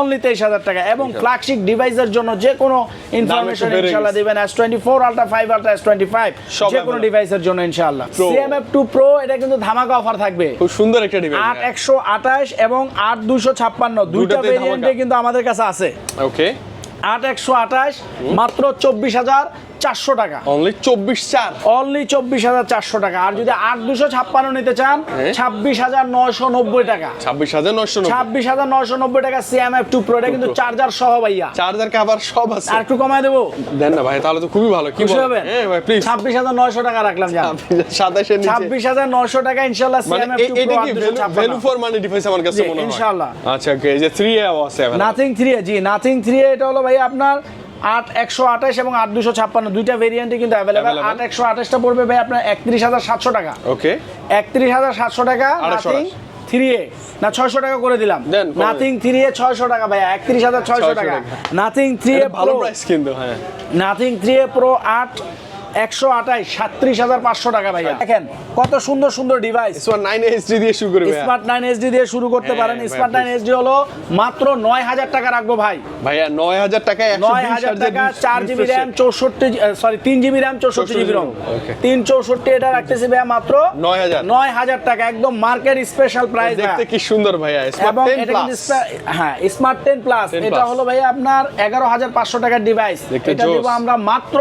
অনলি তেইশ হাজার। টাকা। এবং ফ্ল্যাগশিপ ডিভাইসের জন্য যে কোনো ইনফরমেশন ইনশাল্লাহ। দিবেন। S twenty four ultra five ultra S twenty five যে কোনো ডিভাইসের জন্য ইনশাল্লাহ। সিএমএফ টু প্রো এটা কিন্তু ধামাকা অফার থাকবে। খুব সুন্দর একটা ডিভাইস আট একশো আঠাশ এবং আট দুশো ছাপ্পান্ন। দুইটা ভেরিয়েন্টে কিন্তু আমাদের কাছে আছে। ওকে আট একশো আঠাশ মাত্র চব্বিশ হাজার চারশো টাকা। অনলি চব্বিশ চার। অনলি চব্বিশ হাজার চারশো টাকা। আর যদি আট দুশো ছাপ্পান্ন নিতে চান হ্যাঁ। ছাব্বিশ হাজার নয়শো নব্বই টাকা। ছাব্বিশ হাজার নয়শো ছাব্বিশ হাজার নয়শো নব্বই টাকা সিএমএফ টু প্রো এটা কিন্তু চার্জার সহ ভাইয়া। চার্জার কাভার সব আছে। আর একটু কমায় দেবো? দেন না ভাই তাহলে তো খুবই ভালো। কি? হবেন? হ্যাঁ ছাব্বিশ হাজার নয়শো টাকা রাখলাম সাতাশের ছাব্বিশ হাজার নয়শো টাকা ইনশাল্লাহ মানে সিএমএফ টু এটা কি ভ্যালু ফর মানি ডিভাইস আমার কাছে মনে হয়। ইনশাআল্লাহ। আচ্ছা ওকে যে 3 এ আছে Nothing three G Nothing three এটা হলো ভাই আপনার আট একশো আঠাশ এবং আট দুশো ছাপ্পান্ন। দুইটা ভেরিয়েন্টই কিন্তু অ্যাভেলেবেল আট একশো আঠাশটা পড়বে ভাই আপনার একত্রিশ হাজার সাতশো টাকা। ওকে একত্রিশ হাজার সাতশো টাকা 828 থ্রি এ না ছয়শো টাকা করে দিলাম। নাথিং থ্রি এ ছয়শো টাকা ভাইয়া একত্রিশ হাজার ছয়শো টাকা। টাকা। নাথিং থ্রি এ ভালো প্রাইস কিন্তু হ্যাঁ। নাথিং থ্রি এ প্রো আট একশো আঠাশ সাত্রিশ হাজার পাঁচশো টাকা ভাইয়া। দেখেন কত সুন্দর সুন্দর ডিভাইস সোয়ার 9 এইচডি দিয়ে শুরু করি ভাই স্মার্ট নাইন এইচডি দিয়ে শুরু করতে হ্যাঁ, পারেন। Smart nine. এইচডি হলো মাত্র নয় হাজার টাকা রাখব ভাই। ভাইয়া 9000 টাকায় 120 নয় হাজার টাকা চার জিবি র্যাম চৌষট্টি সরি তিন জিবি র্যাম চৌষট্টি জিবি Okay. তিন চৌষট্টি এটা রাখতেছি ভাইয়া মাত্র 9000 নয় হাজার টাকা একদম মার্কেট স্পেশাল প্রাইস দেখতে কি সুন্দর ভাইয়া এবং এটা কিন্তু হ্যাঁ স্মার্ট টেন প্লাস এটা হলো ভাইয়া আপনার এগারো হাজার পাঁচশো টাকার ডিভাইস এটা দেবো আমরা মাত্র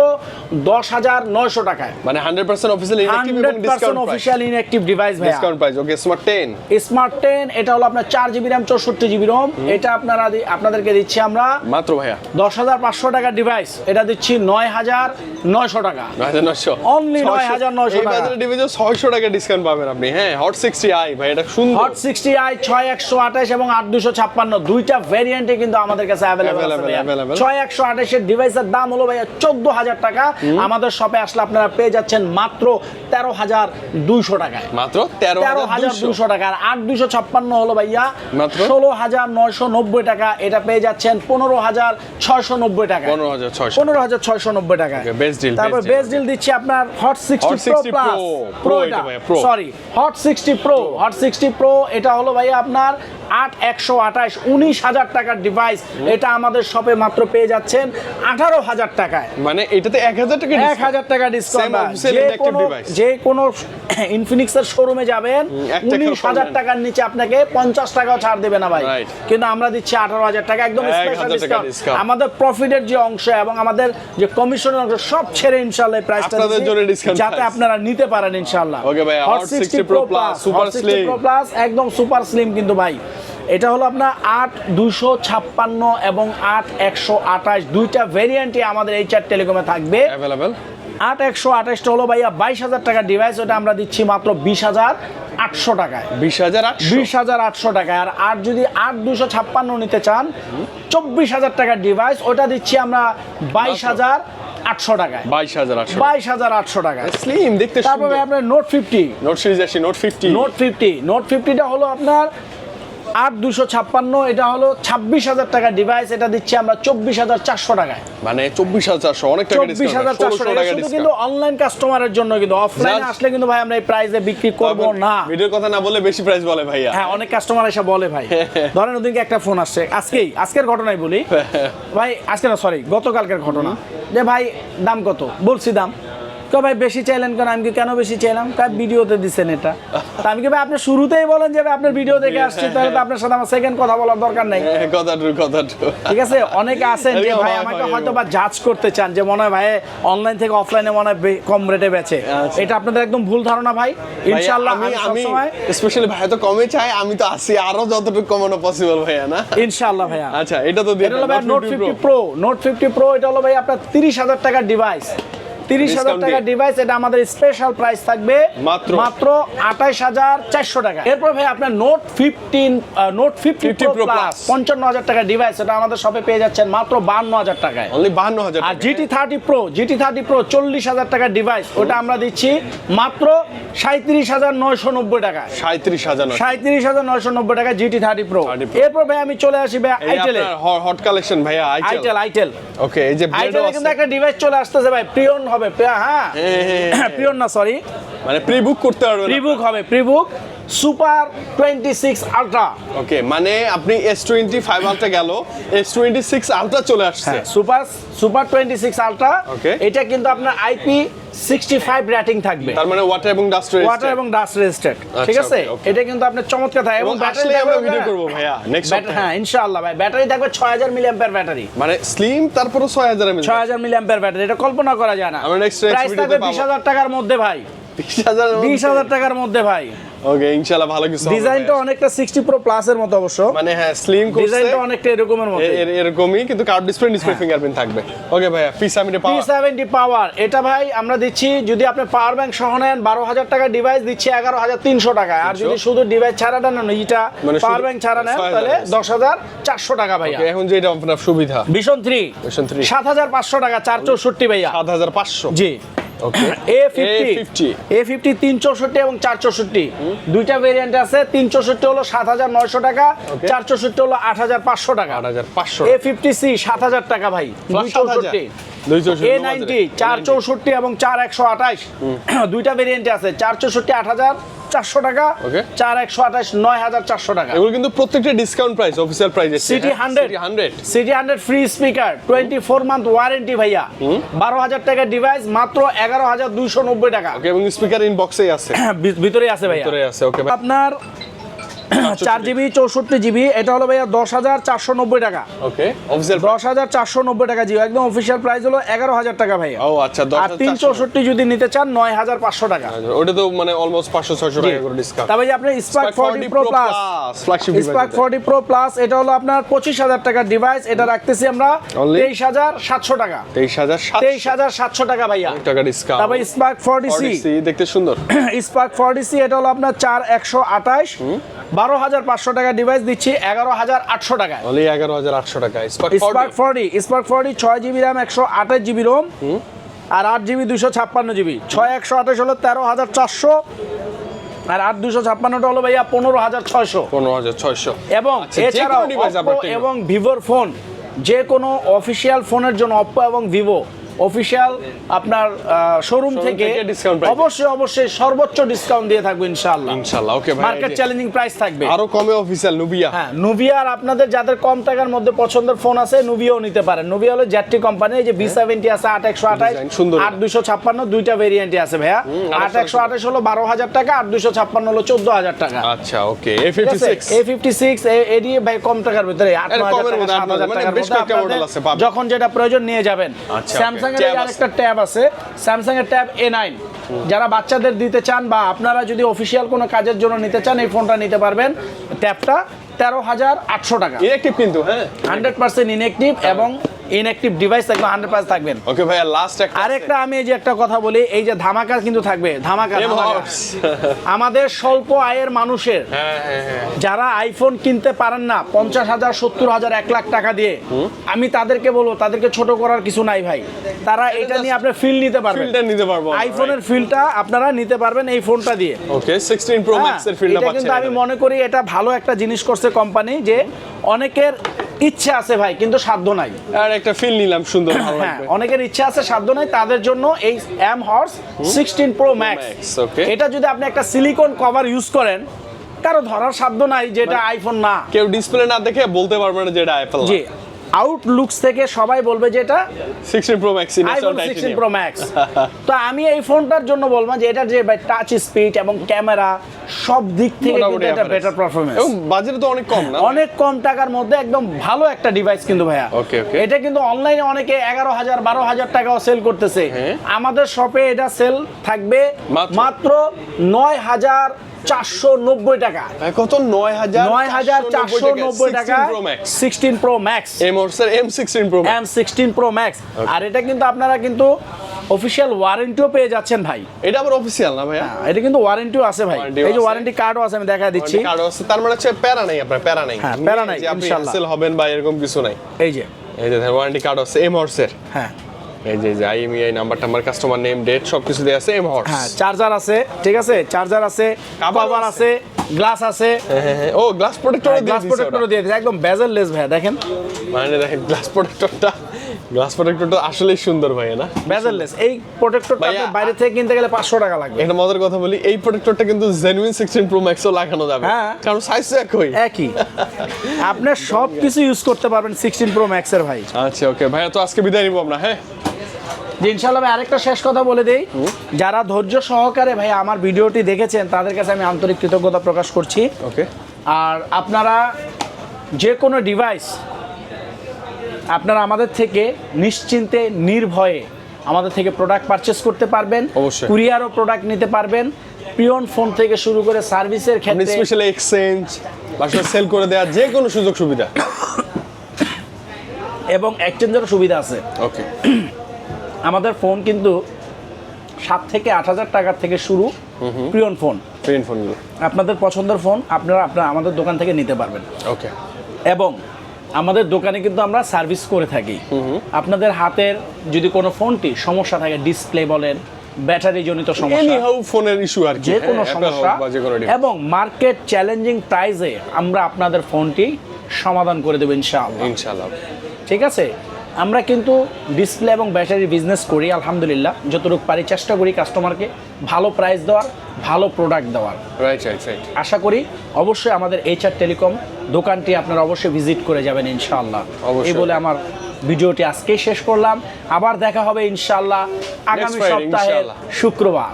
দশ হাজার নয়শো টাকায়। মানে 100% official inactive hundred percent official inactive device ভাইয়া। Discount price okay smart 10 smart ten এটা হলো আপনার চার জিবি র্যাম চৌষট্টি জিবি রোম এটা আপনারা আপনাদেরকে দিচ্ছি আমরা মাত্র ভাইয়া। দশ হাজার পাঁচশো টাকার ডিভাইস এটা দিচ্ছি নয় হাজার নয়শো টাকা। 9900 Only 9,900 এই টাকা। বাজারে ডিভিশন 600 টাকা ডিসকাউন্ট পাবেন আপনি। হ্যাঁ হট 60 আই ভাই এটা সুন্দর। হট সিক্সটি আই ছয় একশো আঠাশ এবং আট দুশো ছাপ্পান্ন। দুইটা ভ্যারিয়েন্টে কিন্তু আমাদের কাছে অ্যাভেলেবেল। ছয় একশো আঠাশের ডিভাইসের দাম হলো ভাইয়া চোদ্দ হাজার টাকা। আমাদের শপে শপে আসলে আপনারা পেয়ে যাচ্ছেন মাত্র তেরো হাজার দুইশো টাকায়। মাত্র তেরো হাজার দুশো টাকা আর আট দুশো ছাপ্পান্ন হলো ভাইয়া মাত্র? ষোলো হাজার নয়শো নব্বই টাকা। এটা পেয়ে যাচ্ছেন পনেরো হাজার ছয়শো নব্বই টাকা পনেরো হাজার ছয়শো। পনেরো হাজার ছয়শো নব্বই টাকা best deal, তারপর বেস্ট ডিল দিচ্ছি আপনার Hot sixty pro plus pro এটা sorry Hot sixty pro Hot sixty pro এটা হলো ভাইয়া আপনার আট একশো আঠাশ উনিশ হাজার টাকার ডিভাইস এটা আমাদের শপে মাত্র পেয়ে যাচ্ছেন আঠারো হাজার টাকায়। মানে এটাতে এক হাজার টাকা এক discount। হাজার টাকা ডিসকাউন্ট যে কোনো ইনফিনিক্সের শোরুমে যাবেন উনিশ হাজার টাকার নিচে আপনাকে পঞ্চাশ টাকাও ছাড় দেবে না ভাই। কিন্তু আমরা দিচ্ছি আঠারো হাজার টাকা একদম স্পেশাল ডিসকাউন্ট আমাদের প্রফিটের যে অংশ এবং আমাদের যে কমিশনের অংশ সব ছেড়ে প্রাইসটা যাতে আপনারা নিতে পারেন ইনশাল্লাহ Okay ভাইয়া, Hot 60 Pro Plus, Super Slim। Pro plus একদম সুপার স্লিম কিন্তু ভাই। এটা হলো আপনার আট দুশো ছাপ্পান্ন এবং আট একশো আঠাশ। দুইটা ভেরিয়েন্টই আমাদের এই চার টেলিকমে থাকবে। অ্যাভেলেবেল আট একশো আঠাশটা হলো ভাইয়া বাইশ হাজার টাকার ডিভাইস ওটা আমরা দিচ্ছি মাত্র বিশ হাজার আটশো টাকায়। বিশ হাজার বিশ হাজার আটশো টাকায়। আর আর যদি আট দুশো ছাপ্পান্ন নিতে চান চব্বিশ হাজার টাকার ডিভাইস ওটা দিচ্ছি আমরা বাইশ হাজার আটশো টাকায়। বাইশ হাজার আটশো বাইশ হাজার আটশো টাকায়। স্লিম দেখতে তারপরে আপনার নোট ফিফটি নোট সিরিজ আসি Note fifty Note fifty Note ফিফটিটা হলো আপনার আট দুশো ছাপ্পান্ন এটা হলো ছাব্বিশ হাজার টাকার ডিভাইস এটা দিচ্ছি আমরা চব্বিশ হাজার চারশো টাকায়। মানে চব্বিশ হাজার চারশো অনেক টাকা চব্বিশ হাজার চারশো টাকা টাকা কিন্তু অনলাইন কাস্টমারের জন্য কিন্তু অফলাইনে আসলে কিন্তু ভাই আমরা এই প্রাইসে বিক্রি করব না। ভিডিওর কথা না বলে বেশি প্রাইস বলে ভাইয়া। হ্যাঁ অনেক কাস্টমার এসে বলে ভাই। ধরেন ওদিনকে একটা ফোন আসছে আজকেই আজকের ঘটনাই বলি। ভাই আজকে না সরি গতকালকের ঘটনা। যে ভাই দাম কত? বলছি দাম। তো ভাই বেশি চাইলেন কেন? আমি কেন বেশি চাইলাম? তার ভিডিওতে দিচ্ছেন এটা? তা আমি কি ভাই আপনি শুরুতেই বলেন যে আপনার ভিডিও দেখে আসছি তাহলে তো আপনার সাথে আমার সেকেন্ড কথা বলার দরকার নাই। হ্যাঁ, ঠিক আছে? অনেকে আছেন যে ভাই আমাকে হয়তো বা জাজ করতে চান যে মনে হয় ভাই অনলাইন থেকে অফলাইনে মনে হয় কম রেটে বেচে। আচ্ছা। এটা আপনাদের একদম ভুল ধারণা ভাই। ইনশাআল্লাহ আমি আমি স্পেশালি ভাইয়া তো কমে চাই আমি তো আসি আরও যতটুকু কমানো পসিবল ভাইয়া না? ইনশাআল্লাহ ভাইয়া। আচ্ছা এটা তো দিয়ে এটা হলো ভাই Note fifty pro Note fifty pro এটা হলো ভাই আপনার তিরিশ হাজার টাকার ডিভাইস তিরিশ হাজার দিয়ে। ডিভাইস এটা আমাদের স্পেশাল প্রাইস থাকবে মাত্র? মাত্র আঠাইশ হাজার চারশো টাকা। এরপর ভাই আপনার Note fifteen Note fifty pro plus পঞ্চান্ন হাজার টাকার ডিভাইস এটা আমাদের শপে পেয়ে যাচ্ছেন মাত্র বান্ন হাজার টাকায়। অনলি বাহান্ন হাজার আর GT thirty pro GT thirty pro চল্লিশ হাজার ডিভাইস ওটা আমরা দিচ্ছি মাত্র সাঁত্রিশ হাজার নয়শো নব্বই টাকায়। সাঁত্রিশ হাজার। সাঁত্রিশ হাজার নয়শো নব্বই টাকা জিটি থার্টি প্রো এরপর ভাই আমি চলে আসি ভাই আইটেলে হট কালেকশন ভাইয়া আইটেল আইটেল ওকে এই যে আইটেলে কিন্তু একটা ডিভাইস চলে আসতেছে ভাই প্রিয়ন হবে প্রিয়া- হ্যাঁ? হ্যাঁ, হ্যাঁ, হ্যাঁ। প্রিয়ন না সরি মানে প্রি বুক করতে পারবেন প্রিবুক হবে prebook super twenty six ultra. Okay মানে আপনি এস টোয়েন্টি ফাইভ আলট্রা গেল এস টোয়েন্টি সিক্স আলট্রা চলে আসছে। Super super twenty six ultra. Okay. এটা কিন্তু আপনার আইপি সিক্সটি ফাইভ রেটিং থাকবে। তার মানে ওয়াটার এবং ডাস্ট ওয়াটার এবং ডাস্ট ঠিক আচ্ছা, আছে. এটা কিন্তু আপনার চমৎকার থাকে। এবং ব্যাটারি আমরা ভিডিও করব ভাইয়া নেক্সট হ্যাঁ ইনশাআল্লাহ ভাই। ব্যাটারি থাকবে ছয় হাজার মিলি ব্যাটারি মানে স্লিম তারপরে ছয় হাজার এমএল ছয় হাজার মিলি ব্যাটারি এটা কল্পনা করা যায় না। আমরা next প্রাইস থাকবে পাবো। বিশ হাজার টাকার মধ্যে ভাই। বিশ হাজার বিশ হাজার টাকার মধ্যে ভাই। ওকে ইনশাআল্লাহ ভালো কিছু ডিজাইনটা অনেকটা সিক্সটি প্রো প্লাস এর মতো অবশ্য। মানে হ্যাঁ স্লিম করছে। ডিজাইনটা অনেকটা এরকমের মতো এরকমই কিন্তু কার্ড ডিসপ্লে ডিসপ্লে ফিঙ্গারপ্রিন্ট থাকবে। ওকে ভাইয়া পিস আমি পি পাওয়া সেভেন্টি পাওয়ার এটা ভাই আমরা দিচ্ছি যদি আপনি পাওয়ার ব্যাংক সহ নেন বারো হাজার টাকা ডিভাইস দিচ্ছি এগারো হাজার তিনশো টাকা আর যদি শুধু ডিভাইস ছাড়াটা নেন এটা মানে পাওয়ার ব্যাংক ছাড়া নেন তাহলে দশ হাজার চারশো টাকা ভাইয়া। Okay, এখন যে এটা আপনার সুবিধা। Vision 3 সাত হাজার পাঁচশো টাকা চার চৌষট্টি ভাইয়া। সাত হাজার পাঁচশো। জি। ওকে এ ফিফটি এ ফিফটি তিন চৌষট্টি এবং চার চৌষট্টি দুইটা ভেরিয়েন্ট আছে তিন চৌষট্টি হলো সাত হাজার নয়শো টাকা চার চৌষট্টি হলো আট হাজার পাঁচশো টাকা। আট হাজার পাঁচশো এ ফিফটি সি সাত হাজার টাকা ভাই দুই চৌষট্টি এ নাইনটি চার চৌষট্টি এবং চার একশো আঠাশ। দুইটা ভেরিয়েন্ট আছে চার চৌষট্টি আট হাজার চারশো টাকা চার একশো আঠাশ নয় হাজার চারশো টাকা। এগুলো কিন্তু প্রত্যেকটা discount price official price CT hundred hundred CT hundred free speaker twenty four month warranty ভাইয়া। বারো হাজার টাকার ডিভাইস মাত্র এগারো হাজার দুইশো নব্বই টাকা। ওকে এবং স্পিকার ইনবক্সেই আছে। ভিতরে আছে ভাইয়া। ভিতরে আছে ওকে আপনার চার জিবি চৌষট্টি জিবি এটা হলো ভাইয়া দশ হাজার চারশো নব্বই টাকা। ওকে অফিসিয়াল দশ হাজার চারশো নব্বই টাকা জিও একদম অফিসিয়াল প্রাইস হলো এগারো হাজার টাকা ভাইয়া। ও আচ্ছা আর তিন চৌষট্টি যদি নিতে চান নয় হাজার পাঁচশো টাকা। ওটা তো মানে অলমোস্ট পাঁচশো ছয়শো টাকা করে ডিসকাউন্ট তবে যে আপনার Spark forty pro plus Spark forty pro plus এটা। হলো আপনার পঁচিশ হাজার টাকার ডিভাইস এটা রাখতেছি আমরা? তেইশ হাজার সাতশো টাকা। তেইশ হাজার তেইশ হাজার সাতশো টাকা ভাইয়া। টাকা ডিসকাউন্ট তারপর স্পার্ক ফর্টি সি দেখতে সুন্দর। স্পার্ক ফর্টি সি এটা হলো আপনার চার একশো আঠাশ বারো হাজার পাঁচশো টাকা ডিভাইস দিচ্ছি এগারো হাজার আটশো টাকায়। অনলি এগারো হাজার আটশো টাকা। স্পার্ক ফর্টি স্পার্ক ফর্টি ছয় জিবি র্যাম একশো আঠাশ জিবি রোম আর আট জিবি দুশো ছাপ্পান্ন জিবি ছয় একশো আঠাশ হলো তেরো হাজার চারশো আর আট দুশো ছাপ্পান্নটা হলো ভাইয়া পনেরো হাজার ছয়শো। পনেরো হাজার ছয়শো। এবং আচ্ছা, এছাড়াও Tecno। এবং ভিভোর ফোন যে কোনো অফিসিয়াল ফোনের জন্য অপ্পো এবং ভিভো অফিসিয়াল আপনার শোরুম থেকে। অবশ্যই অবশ্যই সর্বোচ্চ ডিসকাউন্ট দিয়ে থাকব ইনশাআল্লাহ। ইনশাল্লাহ ওকে ভাই মার্কেট চ্যালেঞ্জিং প্রাইস থাকবে। আরও কমে অফিসিয়াল নুবিয়া হ্যাঁ নুভিয়ার আপনাদের যাদের কম টাকার মধ্যে পছন্দের ফোন আছে নুভিয়াও নিতে পারেন। নুভিয়া হলো জ্যাটটি কোম্পানি এই যে বি সেভেন্টি আছে আট একশো আঠাশ আট দুশো ছাপ্পান্ন দুইটা ভেরিয়েন্টই আছে ভাইয়া। আট একশো আঠাশ। হলো বারো হাজার টাকা আট দুশো ছাপ্পান্ন হলো চোদ্দ হাজার টাকা। আচ্ছা okay A fifty six A fifty six এডি ভাই কম টাকার ভিতরে আট হাজার টাকা, মানে যখন যেটা প্রয়োজন নিয়ে যাবেন। আচ্ছা, স্যামসাং এর আরেকটা ট্যাব আছে। স্যামসাং এর ট্যাব এ নাইন যারা বাচ্চাদের দিতে চান বা আপনারা যদি অফিসিয়াল কোনো কাজের জন্য নিতে চান এই ফোনটা নিতে পারবেন। ট্যাবটা তেরো হাজার আটশো টাকা। ইনেকটিভ কিন্তু হ্যাঁ। হান্ড্রেড পার্সেন্ট ইনেকটিভ এবং ইনঅ্যাক্টিভ ডিভাইস থাকবে হান্ড্রেড পার্সেন্ট থাকবেন ওকে ভাইয়া লাস্ট একটা আরেকটা আমি এই যে একটা কথা বলি এই যে ধামাকা কিন্তু থাকবে ধামাকা। আমাদের স্বল্প আয়ের মানুষের হ্যাঁ হ্যাঁ হ্যাঁ। যারা আইফোন কিনতে পারেন না পঞ্চাশ হাজার সত্তর হাজার এক লাখ টাকা দিয়ে আমি তাদেরকে বলব তাদেরকে ছোট করার কিছু নাই ভাই। তারা এটা নিয়ে আপনি ফিল নিতে পারবেন। ফিল্ডটা নিতে পারব আইফোনের ফিলটা আপনারা নিতে পারবেন এই ফোনটা দিয়ে। ওকে 16 প্রো ম্যাক্স এর ফিল্ডটা এটা পাচ্ছেন কিন্তু আমি মনে করি এটা ভালো একটা জিনিস করছে কোম্পানি যে অনেকের ইচ্ছে আছে ভাই কিন্তু সাধ্য নাই। আর একটা ফিল নিলাম সুন্দর ভালো হ্যাঁ লাগবে। অনেকের ইচ্ছা আছে সাধ্য নাই তাদের জন্য এই M Horse sixteen pro max okay এটা যদি আপনি একটা সিলিকন কভার ইউজ করেন কারও ধরার সাধ্য নাই যেটা আইফোন না। কেউ ডিসপ্লে না দেখে বলতে পারবে না যে এটা অ্যাপল জি। আউটলুকস থেকে সবাই বলবে যে এটা 16 pro max iPhone sixteen pro max তো আমি এই ফোনটার জন্য বলব যে এটা যে টাচ স্পিড এবং ক্যামেরা সব দিক থেকে কিন্তু এটা বেটার পারফরমেন্স এবং বাজেট তো অনেক কম না? অনেক কম টাকার মধ্যে একদম ভালো একটা ডিভাইস কিন্তু ভাইয়া। Okay, okay. এটা কিন্তু অনলাইনে অনেকে এগারো হাজার বারো হাজার টাকাও সেল করতেছে। হ্যাঁ। আমাদের শপে এটা সেল থাকবে মাত্র? মাত্র নয় হাজার চারশো নব্বই টাকা। ভাই, কত? 9000 নয় হাজার চারশো নব্বই টাকা। 16 pro max sixteen pro max M M16 pro M sixteen pro max আর এটা কিন্তু আপনারা কিন্তু অফিসিয়াল ওয়ারেন্টিও পেয়ে যাচ্ছেন ভাই। এটা আবার অফিসিয়াল না ভাইয়া? এটা কিন্তু ওয়ারেন্টিও আছে ভাই। এই যে। ওয়ারেন্টি কার্ডও আছে আমি দেখা দিচ্ছি। কার্ড আছে। তার মানে হচ্ছে প্যারা নাই আপনার প্যারা নাই। হ্যাঁ, প্যারা নাই, ইনশাআল্লাহ। হবেন বা এরকম কিছু নাই। এই যে। এই যে ওয়ারেন্টি কার্ড আছে এম হর্সের হ্যাঁ। এই যে যে আইএমইআই নাম্বার টাম্বার কাস্টমার নেম ডেট সব কিছু দেয়া আছে এম হর্স হ্যাঁ চার্জার আছে ঠিক আছে? চার্জার আছে কভার আছে। গ্লাস আছে। ও গ্লাস প্রোটেক্টর দিয়ে গ্লাস প্রোটেক্টরও দিয়ে দিয়েছে। একদম বেজেল লেস ভাই দেখেন। মানে দেখেন গ্লাস প্রোটেক্টরটা গ্লাস প্রোটেক্টরটা আসলেই সুন্দর ভাই না? বেজেল লেস এই প্রোটেক্টরটা বাইরে থেকে কিনতে গেলে পাঁচশো টাকা লাগবে। একটা মজার কথা বলি এই প্রোটেক্টরটা কিন্তু জেনুইন সিক্সটিন প্রো ম্যাক্সও লাগানো যাবে। হ্যাঁ। কারণ সাইজ একই। একই। আপনি সব কিছু ইউজ করতে পারবেন সিক্সটিন প্রো ম্যাক্সের ভাই। আচ্ছা ওকে ভাইয়া তো আজকে বিদায় নিবো আমরা হ্যাঁ? ইনশাল্লাহ ভাই আরেকটা শেষ কথা বলে দেই। যারা ধৈর্য সহকারে ভাই আমার ভিডিওটি দেখেছেন তাদের কাছে আমি আন্তরিক কৃতজ্ঞতা প্রকাশ করছি। ওকে আর আপনারা যে কোনো ডিভাইস আপনারা আমাদের থেকে নিশ্চিন্তে নির্ভয়ে আমাদের থেকে প্রোডাক্ট পারচেস করতে পারবেন অবশ্যই। কুরিয়ারও প্রোডাক্ট নিতে পারবেন পিয়ন ফোন থেকে শুরু করে সার্ভিসের ক্ষেত্রে স্পেশালি এক্সচেঞ্জ বাসা সেল করে দেওয়ার যে কোনো সুযোগ সুবিধা। এবং এক্সচেঞ্জেরও সুবিধা আছে। ওকে আমাদের ফোন কিন্তু সাত থেকে আট হাজার টাকার থেকে শুরু প্রিয়ন ফোন পেন ফোনগুলো আপনাদের পছন্দের ফোন আপনারা আপনারা আমাদের দোকান থেকে নিতে পারবেন। ওকে এবং আমাদের দোকানে কিন্তু আমরা সার্ভিস করে থাকি। আপনাদের হাতের যদি কোনো ফোনটি সমস্যা থাকে ডিসপ্লে বলেন ব্যাটারি জনিত সমস্যা ফোনের ইস্যু আর যে কোনো হ্যাঁ, সমস্যা। এবং মার্কেট চ্যালেঞ্জিং প্রাইসে আমরা আপনাদের ফোনটি সমাধান করে দেবো ইনশাআল্লাহ। ইনশাআল্লাহ। ঠিক আছে? আমরা কিন্তু ডিসপ্লে এবং ব্যাটারি বিজনেস করি আলহামদুলিল্লাহ। যতটুকু পারি চেষ্টা করি কাস্টমারকে ভালো প্রাইস দেওয়ার ভালো প্রোডাক্ট দেওয়ার। রাইট রাইট রাইট আশা করি অবশ্যই আমাদের এইচআর টেলিকম দোকানটি আপনারা অবশ্যই ভিজিট করে যাবেন ইনশাআল্লাহ। এই বলে আমার ভিডিওটি আজকেই শেষ করলাম। আবার দেখা হবে ইনশাআল্লাহ আগামী সপ্তাহে। শুক্রবার।